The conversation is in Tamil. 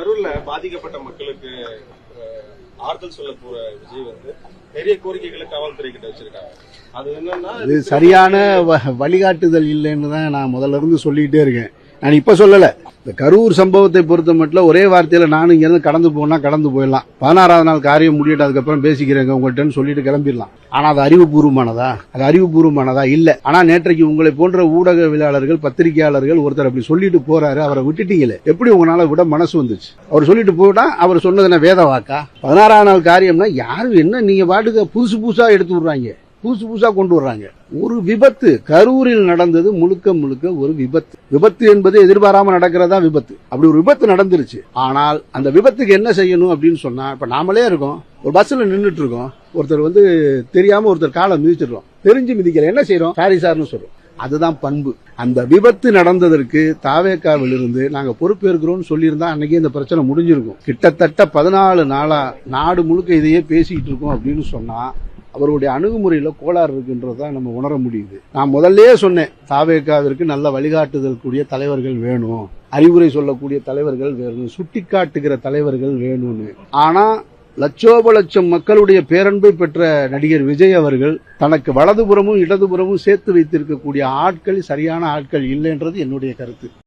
கரூர்ல பாதிக்கப்பட்ட மக்களுக்கு ஆறுதல் சொல்ல போற விஜய் வந்து நிறைய கோரிக்கைகளை காவல்துறை கிட்ட வச்சிருக்காங்க. அது என்னன்னா இது சரியான வ- வழிகாட்டுதல் இல்லைன்னு தான் நான் முதல்ல இருந்து சொல்லிக்கிட்டே இருக்கேன். நான் இப்ப சொல்லல. இந்த கரூர் சம்பவத்தை பொறுத்த மட்டும் ஒரே வார்த்தையில் நானும் இங்கேருந்து கடந்து போனால் கடந்து போயிடலாம். பதினாறாவது நாள் காரியம் முடியிட்டு அதுக்கப்புறம் பேசிக்கிறேங்க உங்கள்கிட்ட சொல்லிட்டு கிளம்பிடலாம். ஆனால் அது அறிவுபூர்வமானதா? அது அறிவுபூர்வமானதா? இல்லை. ஆனால் நேற்றைக்கு உங்களை போன்ற ஊடகவியலாளர்கள் பத்திரிகையாளர்கள் ஒருத்தர் அப்படி சொல்லிட்டு போறாரு அவரை விட்டுட்டீங்களே. எப்படி உங்களால் விட மனசு வந்துச்சு? அவர் சொல்லிட்டு போட்டா அவர் சொன்னது என்ன வேத வாக்கா பதினாறாவது நாள் காரியம்னா யாரும் என்ன நீங்கள் பாட்டுக்கு புதுசு புதுசாக எடுத்து விடுறாங்க. புதுசு புதுசா கொண்டு வர்றாங்க. ஒரு விபத்து கரூரில் நடந்தது முழுக்க முழுக்க ஒரு விபத்து. விபத்து என்பது எதிர்பாராம நடக்கிறதா விபத்து. அப்படி ஒரு விபத்து நடந்துருச்சு. ஆனால் அந்த விபத்துக்கு என்ன செய்யணும் அப்படின்னு சொன்னா இப்ப நாமளே இருக்கோம். ஒரு பஸ்ல நின்னுட்டு இருக்கோம். ஒருத்தர் வந்து தெரியாம ஒருத்தர் காலை மிதிச்சிடுறோம். தெரிஞ்சு மிதிக்கல. என்ன செய்யறோம் சாரி சார்னு சொல்றோம். அதுதான் பண்பு. அந்த விபத்து நடந்ததற்கு தாவேக்காவில் இருந்து நாங்க பொறுப்பேற்கிறோம்னு சொல்லியிருந்தா அன்னைக்கே இந்த பிரச்சனை முடிஞ்சிருக்கும். கிட்டத்தட்ட பதினாலு நாளா நாடு முழுக்க இதையே பேசிக்கிட்டு இருக்கோம் அப்படின்னு சொன்னா அவருடைய அணுகுமுறையில் கோளாறு இருக்குன்றதை நம்ம உணர முடியுது. நான் முதல்லயே சொன்னேன் தாவேக்காவிற்கு நல்ல வழிகாட்டுதல் கூடிய தலைவர்கள் வேணும். அறிவுரை சொல்லக்கூடிய தலைவர்கள் வேணும். சுட்டி காட்டுகிற தலைவர்கள் வேணும்னு. ஆனா லட்சோப லட்சம் மக்களுடைய பேரன்பை பெற்ற நடிகர் விஜய் அவர்கள் தனக்கு வலதுபுறமும் இடதுபுறமும் சேர்த்து வைத்திருக்கக்கூடிய ஆட்கள் சரியான ஆட்கள் இல்லைன்றது என்னுடைய கருத்து.